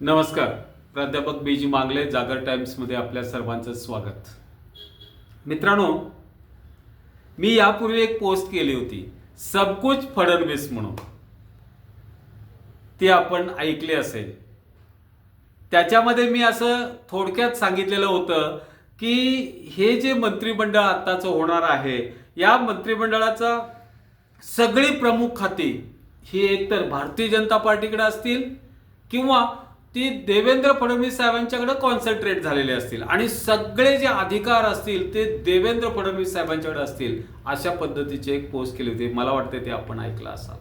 नमस्कार. प्राध्यापक बीजी मांगले जागर टाइम्समध्ये आपल्या सर्वांचं स्वागत. मित्रांनो मी यापूर्वी एक पोस्ट केली होती सबकुच फडणवीस म्हणून. ती आपण ऐकली असेल. त्याच्यामध्ये मी असं थोडक्यात सांगितलेलं होतं की हे जे मंत्रिमंडळ आत्ताचं होणार आहे या मंत्रिमंडळाचा सगळी प्रमुख खाती ही एकतर भारतीय जनता पार्टीकडे असतील किंवा ती देवेंद्र फडणवीस साहेबांच्याकडे कॉन्सन्ट्रेट झालेले असतील. आणि सगळे जे अधिकार असतील ते देवेंद्र फडणवीस साहेबांच्याकडे असतील अशा पद्धतीची एक पोस्ट केली होती. मला वाटते ते आपण ऐकलं असाल.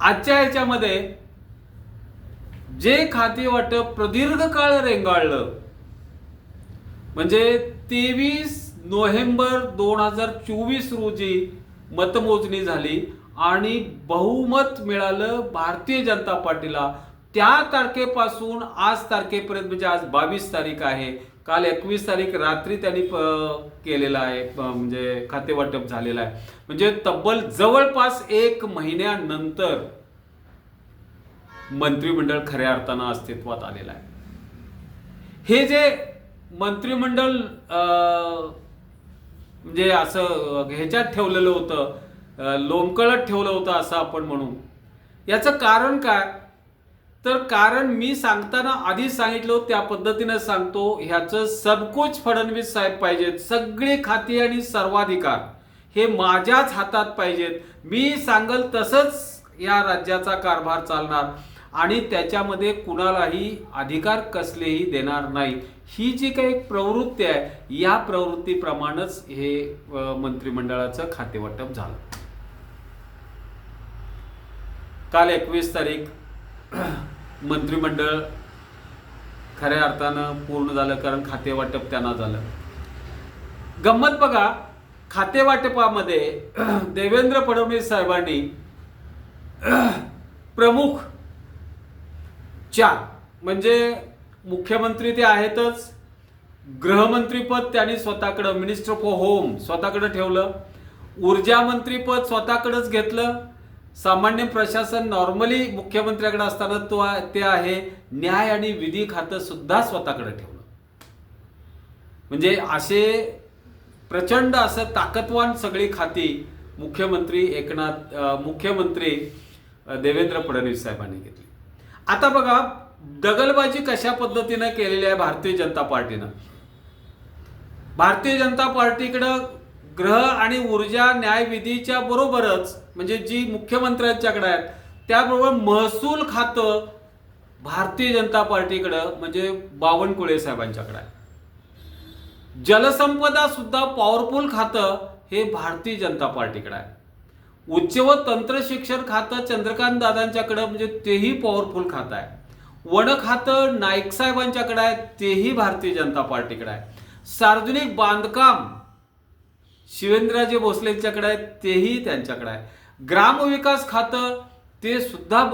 आजच्या ह्याच्यामध्ये जे खाते वाटप प्रदीर्घ काळ रेंगाळलं म्हणजे तेवीस नोव्हेंबर दोन हजार चोवीस रोजी मतमोजणी झाली आणि बहुमत मिळालं भारतीय जनता पार्टीला. त्या तारखेपासून आज तारखेपर्यंत म्हणजे आज बावीस तारीख आहे. काल एकवीस तारीख रात्री त्यांनी केलेला आहे म्हणजे खातेवाटप झालेलं आहे. म्हणजे तब्बल जवळपास एक महिन्यानंतर मंत्रिमंडळ खऱ्या अर्थानं अस्तित्वात आलेलं आहे. हे जे मंत्रिमंडळ म्हणजे असं ह्याच्यात ठेवलेलं होतं लोंबकळत ठेवलं होतं असं आपण म्हणू. याचं कारण काय? तर कारण मी सांगताना आधीच सांगितलं त्या पद्धतीनं सांगतो ह्याचं सबकोच फडणवीस साहेब पाहिजेत सगळी खाती आणि सर्वाधिकार हे माझ्याच हातात पाहिजेत. मी सांगल तसंच या राज्याचा कारभार चालणार आणि त्याच्यामध्ये कुणालाही अधिकार कसलेही देणार नाही. ही जी काही प्रवृत्ती आहे या प्रवृत्तीप्रमाणेच हे मंत्रिमंडळाचं खातेवाटप झालं. काल एकवीस तारीख मंत्रिमंडळ खऱ्या अर्थानं पूर्ण झालं कारण खातेवाटप त्यांना झालं. गंमत बघा खातेवाटपामध्ये देवेंद्र फडणवीस साहेबांनी प्रमुख चार म्हणजे मुख्यमंत्री ते आहेतच गृहमंत्रीपद त्यांनी स्वतःकडं मिनिस्टर ऑफ होम स्वतःकडं ठेवलं ऊर्जा मंत्रीपद स्वतःकडेच घेतलं सामान्य प्रशासन नॉर्मली मुख्यमंत्र्याकडे असताना तो ते आहे न्याय आणि विधी खातं सुद्धा स्वतःकडे ठेवलं म्हणजे असे प्रचंड असं ताकदवान सगळी खाती मुख्यमंत्री एकनाथ मुख्यमंत्री देवेंद्र फडणवीस साहेबांनी घेतली. आता बघा दगलबाजी कशा पद्धतीनं केलेली आहे भारतीय जनता पार्टीनं? भारतीय जनता पार्टीकडं ग्रह आणि ऊर्जा न्यायविधीच्या बरोबरच म्हणजे जी मुख्यमंत्र्यांच्याकडे आहेत त्याबरोबर महसूल खातं भारतीय जनता पार्टीकडं म्हणजे बावनकुळे साहेबांच्याकडे आहे. जलसंपदा सुद्धा पॉवरफुल खातं हे भारतीय जनता पार्टीकडे आहे. उच्च व तंत्र शिक्षण खातं चंद्रकांत दादांच्याकडं म्हणजे तेही पॉवरफुल खातं आहे. वन खातं नाईक साहेबांच्याकडे आहे तेही भारतीय जनता पार्टीकडे आहे. सार्वजनिक बांधकाम शिवेंद्रराजे भोसलेंच्याकडे आहे तेही त्यांच्याकडे आहे. ग्रामविकास खातं ते सुद्धा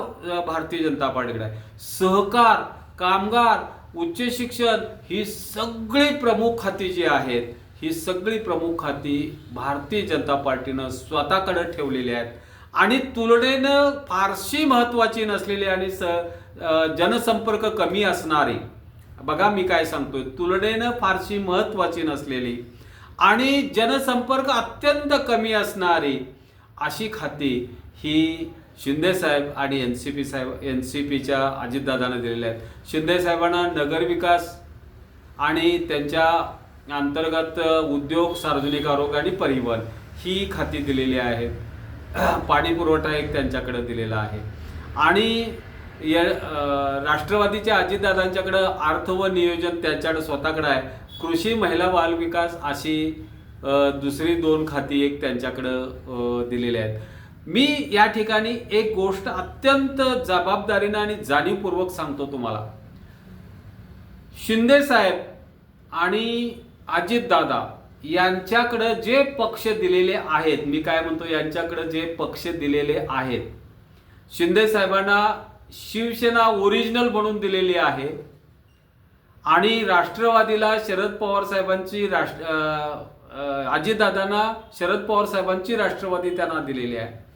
भारतीय जनता पार्टीकडे आहे. सहकार कामगार उच्च शिक्षण ही सगळी प्रमुख खाती जी आहेत ही सगळी प्रमुख खाती भारतीय जनता पार्टीनं स्वतःकडे ठेवलेली आहेत. आणि तुलनेनं फारशी महत्वाची नसलेली आणि स जनसंपर्क कमी असणारी. बघा मी काय सांगतोय. तुलनेनं फारशी महत्वाची नसलेली. आणि जनसंपर्क अत्यंत कमी असणारी अशी खाती ही शिंदे साहेब आणि एन सी पी साहेब एन सी पीच्या अजितदादांना दिलेल्या आहेत. शिंदे साहेबांना नगरविकास आणि त्यांच्या अंतर्गत उद्योग सार्वजनिक आरोग्य आणि परिवहन ही खाती दिलेली आहेत पाणी पुरवठा एक त्यांच्याकडे दिलेला आहे. आणि या राष्ट्रवादीच्या अजितदादांच्याकडं अर्थ व नियोजन त्यांच्याकडं स्वतःकडं आहे. कृषी महिला बाल विकास अशी दुसरी दोन खाती एक त्यांच्याकडं दिलेली आहेत. मी या ठिकाणी एक गोष्ट अत्यंत जबाबदारीनं आणि जाणीवपूर्वक सांगतो तुम्हाला. शिंदे साहेब आणि अजितदादा यांच्याकडं जे पक्ष दिलेले आहेत मी काय म्हणतो यांच्याकडं जे पक्ष दिलेले आहेत शिंदे साहेबांना शिवसेना ओरिजिनल बनून दिलेली आहे आणि राष्ट्रवादीला शरद पवार साहेबांची राष्ट्र अजितदादांना शरद पवार साहेबांची राष्ट्रवादी त्यांना दिलेली आहे.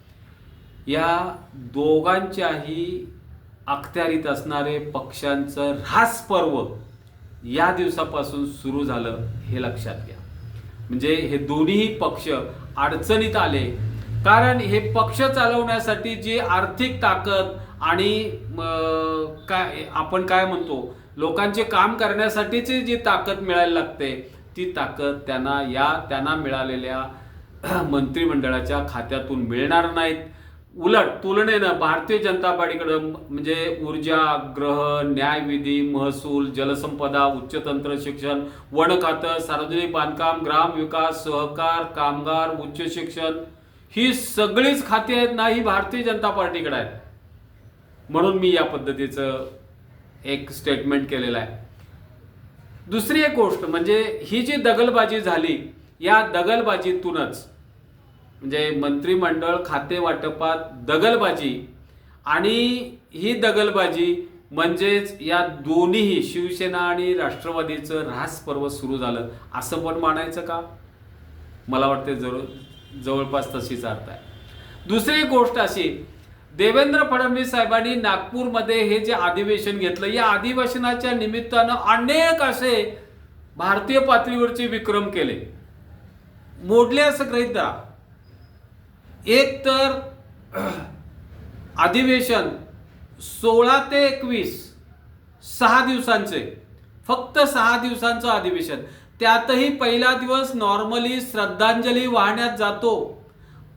या दोघांच्याही अखत्यारीत असणारे पक्षांचं ऱ्हास पर्व या दिवसापासून सुरू झालं हे लक्षात घ्या. म्हणजे हे दोन्ही पक्ष अडचणीत आले. कारण हे पक्ष चालवण्यासाठी जी आर्थिक ताकद आणि काय आपण काय म्हणतो? लोकांचे काम करण्यासाठीची जी ताकद मिळायला लागते ती ताकद त्यांना या त्यांना मिळालेल्या मंत्रिमंडळाच्या खात्यातून मिळणार नाहीत. उलट तुलनेनं भारतीय जनता पार्टीकडं म्हणजे ऊर्जा ग्रह न्यायविधी महसूल जलसंपदा उच्चतंत्र शिक्षण वन खातं सार्वजनिक बांधकाम ग्राम विकास सहकार कामगार उच्च शिक्षण ही सगळीच खाती आहेत ना ही भारतीय जनता पार्टीकडे आहेत. म्हणून मी या पद्धतीचं एक स्टेटमेंट केलेलं आहे. दुसरी एक गोष्ट म्हणजे ही जी दगलबाजी झाली या दगलबाजीतूनच म्हणजे मंत्रिमंडळ खाते वाटपात दगलबाजी आणि ही दगलबाजी म्हणजेच या दोन्हीही शिवसेना आणि राष्ट्रवादीचं ऱ्हास पर्व सुरू झालं. असं पण मानायचं का? मला वाटते जवळ जवळपास तशीच अर्थ आहे. दुसरी गोष्ट अशी देवेंद्र फडणवीस साहेबांनी नागपूरमध्ये हे जे अधिवेशन घेतलं या अधिवेशनाच्या निमित्तानं अनेक असे भारतीय पातळीवरचे विक्रम केले. मोडले असं गृहीत धरा. एक तर अधिवेशन सोळा ते एकवीस सहा दिवसांचे फक्त सहा दिवसांचं अधिवेशन. त्यातही पहिला दिवस नॉर्मली श्रद्धांजली वाहण्यात जातो.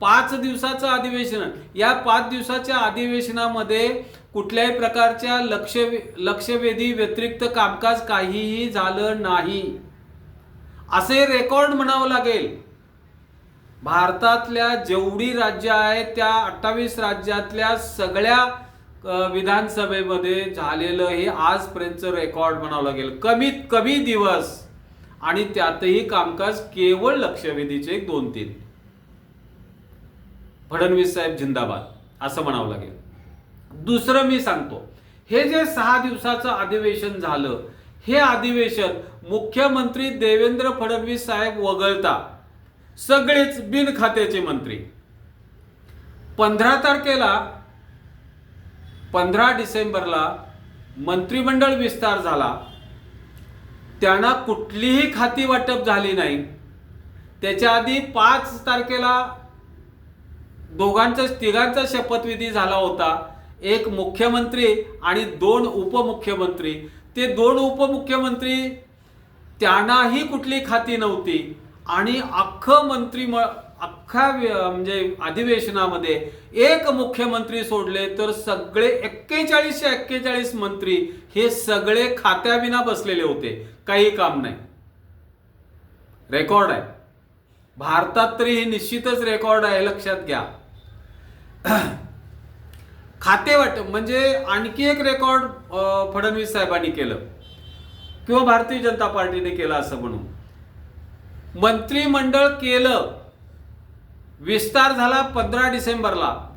पाच दिवसाचं अधिवेशन. या पाच दिवसाच्या अधिवेशनामध्ये कुठल्याही प्रकारच्या लक्ष लक्षवेधी व्यतिरिक्त कामकाज काहीही झालं नाही. असे रेकॉर्ड म्हणावं लागेल. भारतातल्या जेवढी राज्य आहेत त्या अठ्ठावीस राज्यातल्या सगळ्या विधानसभेमध्ये झालेलं हे आजपर्यंतचं रेकॉर्ड म्हणावं लागेल. कमीत कमी दिवस. आणि त्यातही कामकाज केवळ लक्षवेधीचे एक दोन तीन फडणवीस साहेब जिंदाबाद असं म्हणावं लागेल. दुसरं मी सांगतो हे जे सहा दिवसाचं अधिवेशन झालं हे अधिवेशन मुख्यमंत्री देवेंद्र फडणवीस साहेब वगळता सगळेच बिन खात्याचे मंत्री. पंधरा तारखेला पंधरा डिसेंबरला मंत्रिमंडळ विस्तार झाला. त्यांना कुठलीही खाती वाटप झाली नाही. त्याच्या आधी पाच तारखेला दोघांचा तिघांचा शपथविधी झाला होता. एक मुख्यमंत्री आणि दोन उपमुख्यमंत्री. ते दोन उपमुख्यमंत्री त्यांनाही कुठली खाती नव्हती. आणि अख्खं मंत्री अख्खा म्हणजे अधिवेशनामध्ये एक मुख्यमंत्री सोडले तर सगळे एक्केचाळीसशे एक्केचाळीस मंत्री हे सगळे खात्याविना बसलेले होते. काही काम नाही. रेकॉर्ड आहे. भारतात तरी हे निश्चितच रेकॉर्ड आहे लक्षात घ्या. खाते वाटप म्हणजे आणखी एक रेकॉर्ड फडणवीस साहेबांनी केलं. किंवा भारतीय जनता पार्टीने केलं असं म्हणून. मंत्रिमंडळ केलं. विस्तार झाला पंधरा डिसेंबरला.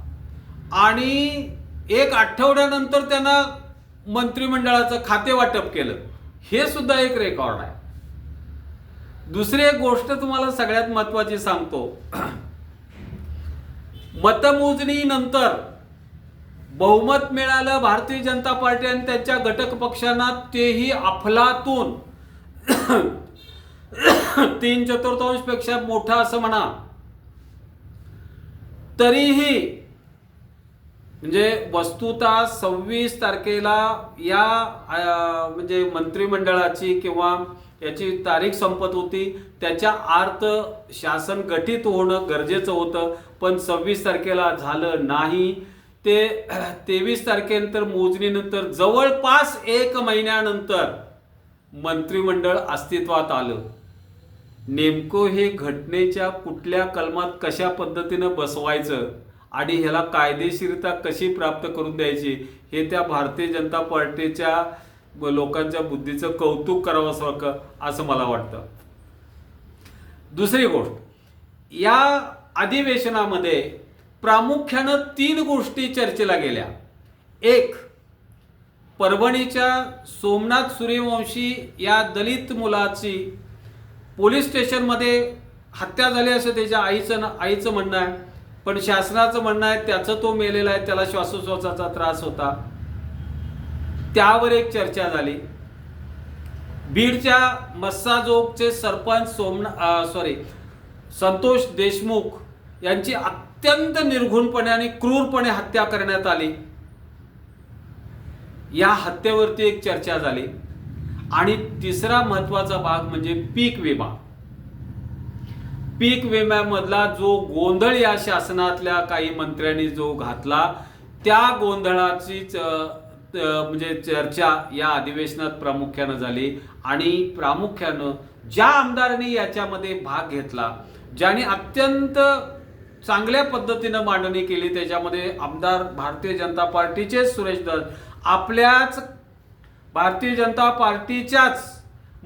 आणि एक आठवड्यानंतर त्यांना मंत्रिमंडळाचं खाते वाटप केलं. हे सुद्धा एक रेकॉर्ड आहे. दुसरी एक गोष्ट तुम्हाला सगळ्यात महत्वाची सांगतो. मतमोजणीनंतर बहुमत मिळालं भारतीय जनता पार्टी आणि त्यांच्या घटक पक्षांना तेही अफलातून. तीन चतुर्थांशपेक्षा मोठा असं म्हणा. तरीही म्हणजे वस्तुता सव्वीस तारखेला या म्हणजे मंत्रिमंडळाची किंवा याची तारीख संपत होती. त्याच्या अर्थ शासन गठीत होणं गरजेचं होतं. पण सव्वीस तारखेला झालं नाही. ते तेवीस तारखेनंतर मोजणीनंतर जवळपास एक महिन्यानंतर मंत्रिमंडळ अस्तित्वात आलं. नेमकं हे घटनेच्या कुठल्या कलमात कशा पद्धतीनं बसवायचं आणि ह्याला कायदेशीरता कशी प्राप्त करून द्यायची हे त्या भारतीय जनता पार्टीच्या लोकांच्या बुद्धीचं कौतुक करावं असं मला वाटतं. दुसरी गोष्ट या अधिवेशनामध्ये प्रामुख्यानं तीन गोष्टी चर्चेला गेल्या. एक परभणीच्या सोमनाथ सूर्यवंशी या दलित मुलाची पोलीस स्टेशनमध्ये हत्या झाली असं त्याच्या आईचं आईचं म्हणणं आहे. पण शासनाचं म्हणणं आहे त्याचं तो मेलेला आहे त्याला श्वासोश्वासाचा त्रास होता. त्यावर एक चर्चा झाली. बीडच्या मस्साजोगचे सरपंच सोमना सॉरी संतोष देशमुख यांची अत्यंत निर्घुणपणे आणि क्रूरपणे हत्या करण्यात आली. या हत्येवरती एक चर्चा झाली. आणि तिसरा महत्त्वाचा भाग म्हणजे पीक विमा. पीक विम्यामधला जो गोंधळ या शासनातल्या काही मंत्र्यांनी जो घातला त्या गोंधळाचीच म्हणजे चर्चा या अधिवेशनात प्रामुख्यानं झाली आणि प्रामुख्यानं ज्या आमदारांनी याच्यामध्ये भाग घेतला ज्याने अत्यंत चांगल्या पद्धतीनं मांडणी केली त्याच्यामध्ये आमदार भारतीय जनता पार्टीचे सुरेश दत्त आपल्याच भारतीय जनता पार्टीच्याच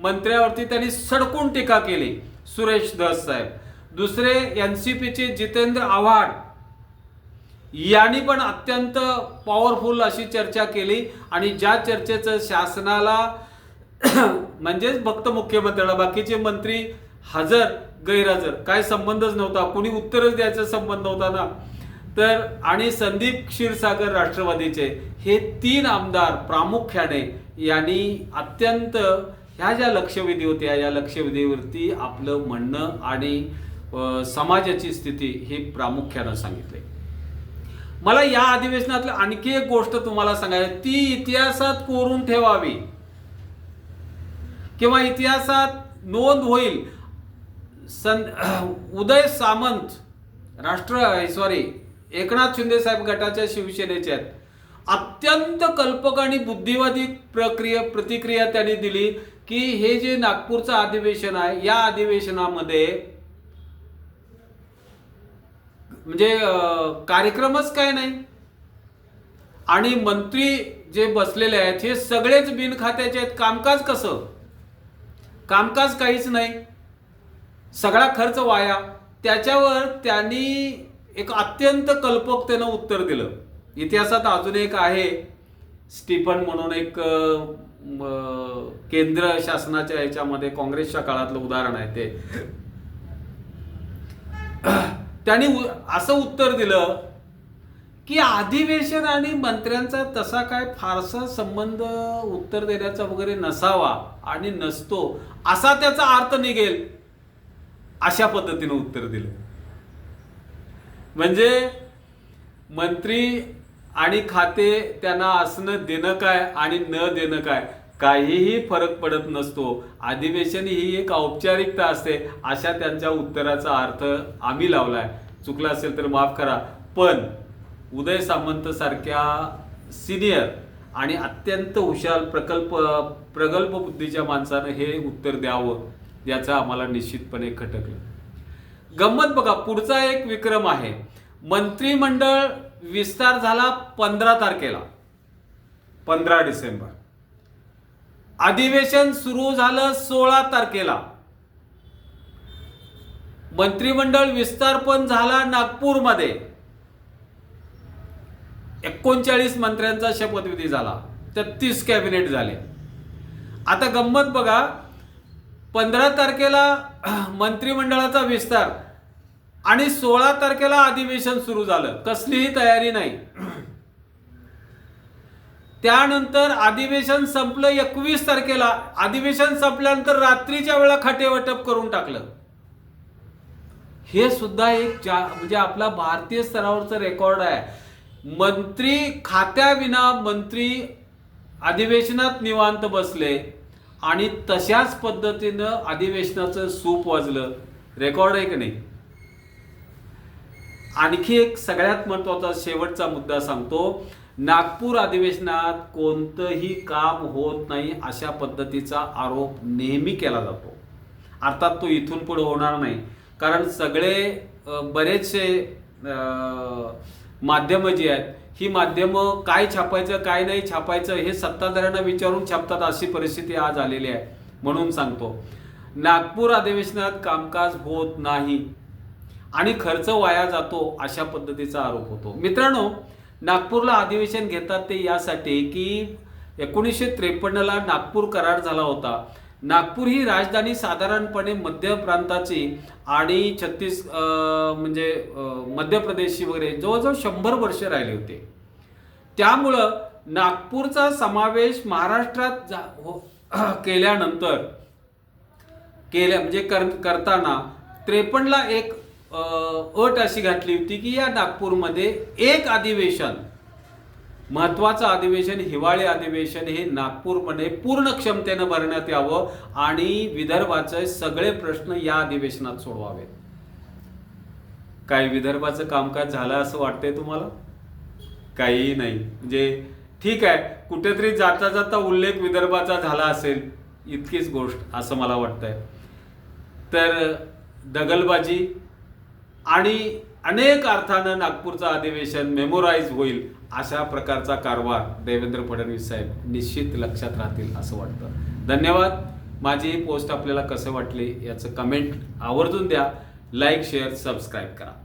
मंत्र्यावरती त्यांनी सडकून टीका केली सुरेश धस साहेब. दुसरे एन सी पीचे जितेंद्र आव्हाड यांनी पण अत्यंत पॉवरफुल अशी चर्चा केली. आणि ज्या चर्चेचं शासनाला म्हणजेच फक्त मुख्यमंत्र्याला बाकीचे मंत्री हजर गैरहजर काय संबंधच नव्हता. कुणी उत्तरच द्यायचा संबंध नव्हता ना. तर आणि संदीप क्षीरसागर राष्ट्रवादीचे हे तीन आमदार प्रामुख्याने यांनी अत्यंत ह्या ज्या लक्षवेधी होत्या या लक्षवेधीवरती आपलं म्हणणं आणि समाजाची स्थिती हे प्रामुख्यानं सांगितले मला या अधिवेशनातलं आणखी एक गोष्ट तुम्हाला सांगायची ती इतिहासात कोरून ठेवावी. किंवा इतिहासात नोंद होईल. सन उदय सामंत राष्ट्र सॉरी एकनाथ शिंदे साहेब गटाच्या शिवसेनेचे आहेत. अत्यंत कल्पक आणि बुद्धिवादी प्रक्रिया प्रतिक्रिया त्यांनी दिली की हे जे नागपूरचं अधिवेशन आहे या अधिवेशनामध्ये म्हणजे कार्यक्रमच काय नाही. आणि मंत्री जे बसलेले आहेत हे सगळेच बिनखात्याचे आहेत. कामकाज कसं? कामकाज काहीच नाही. सगळा खर्च वाया. त्याच्यावर त्यांनी एक अत्यंत कल्पकतेनं उत्तर दिलं. इतिहासात अजून एक आहे. स्टीफन म्हणून एक केंद्र शासनाच्या याच्यामध्ये काँग्रेसच्या काळातलं उदाहरण आहे ते. त्यांनी उ- असं उत्तर दिलं की अधिवेशन आणि मंत्र्यांचा तसा काय फारसा संबंध उत्तर देण्याचा वगैरे नसावा आणि नसतो असा त्याचा अर्थ निघेल अशा पद्धतीनं उत्तर दिलं. म्हणजे मंत्री आणि खाते त्यांना असणं देणं काय आणि न देणं काय? काहीही फरक पडत नसतो. अधिवेशन ही एक औपचारिकता असते. अशा त्यांच्या उत्तराचा अर्थ आम्ही लावलाय. चुकला असेल तर माफ करा. पण उदय सामंत सारख्या सिनियर आणि अत्यंत हुशार प्रकल्प प्रगल्भ बुद्धीच्या माणसानं हे उत्तर द्यावं याचं आम्हाला निश्चितपणे खटकलं. गंमत बघा पुढचा एक विक्रम आहे. मंत्रिमंडळ विस्तार झाला पंधरा तारखेला. पंधरा डिसेंबर. अधिवेशन सुरू झालं सोळा तारखेला. मंत्रिमंडळ विस्तार पण झाला नागपूरमध्ये. एकोणचाळीस मंत्र्यांचा शपथविधी झाला. तेहतीस कॅबिनेट झाले. आता गंमत बघा. पंधरा तारखेला मंत्रिमंडळाचा विस्तार आणि सोळा तारखेला अधिवेशन सुरू झालं. कसलीही तयारी नाही. त्यानंतर अधिवेशन संपलं एकवीस तारखेला. अधिवेशन संपल्यानंतर रात्रीच्या वेळा खाते वाटप करून टाकलं. हे सुद्धा एक जा म्हणजे आपला भारतीय स्तरावरचं रेकॉर्ड आहे. मंत्री खात्याविना मंत्री अधिवेशनात निवांत बसले आणि तशाच पद्धतीनं अधिवेशनाचं सूप वाजलं. रेकॉर्ड आहे की नाही? आणखी एक सगळ्यात महत्त्वाचा शेवटचा मुद्दा सांगतो. नागपूर अधिवेशनात कोणतंही काम होत नाही अशा पद्धतीचा आरोप नेहमी केला जातो. अर्थात तो इथून पुढे होणार नाही. कारण सगळे बरेचसे माध्यमं जी आहेत ही माध्यमं काय छापायचं काय नाही छापायचं हे सत्ताधाऱ्यांना विचारून छापतात अशी परिस्थिती आज आलेली आहे म्हणून सांगतो. नागपूर अधिवेशनात कामकाज होत नाही आणि खर्च वाया जातो अशा पद्धतीचा आरोप होतो. मित्रांनो नागपूरला अधिवेशन घेतात ते यासाठी की एकोणीसशे त्रेपन्नला नागपूर करार झाला होता. नागपूर ही राजधानी साधारणपणे मध्य प्रांताची आणि छत्तीस म्हणजे मध्य प्रदेशची वगैरे जवळजवळ शंभर वर्ष राहिली होते. त्यामुळं नागपूरचा समावेश महाराष्ट्रात जा- हो- केल्यानंतर केल्या म्हणजे कर करताना त्रेपन्नला एक अट अशी घातली होती की या नागपूरमध्ये एक अधिवेशन महत्वाचं अधिवेशन हिवाळी अधिवेशन हे नागपूरमध्ये पूर्ण क्षमतेनं भरण्यात यावं आणि विदर्भाचे सगळे प्रश्न या अधिवेशनात सोडवावेत. काही विदर्भाचं कामकाज झालं असं वाटतंय तुम्हाला? काहीही नाही. म्हणजे ठीक आहे कुठेतरी जाता जाता उल्लेख विदर्भाचा झाला असेल इतकीच गोष्ट असं मला वाटतंय. तर दगलबाजी आणि अनेक अर्थानं नागपूरचं अधिवेशन मेमोराईज होईल अशा प्रकारचा कारभार देवेंद्र फडणवीस साहेब निश्चित लक्षात राहतील असं वाटतं. धन्यवाद. माझी ही पोस्ट आपल्याला कसं वाटली याचं कमेंट आवर्जून द्या. लाईक शेअर सबस्क्राईब करा.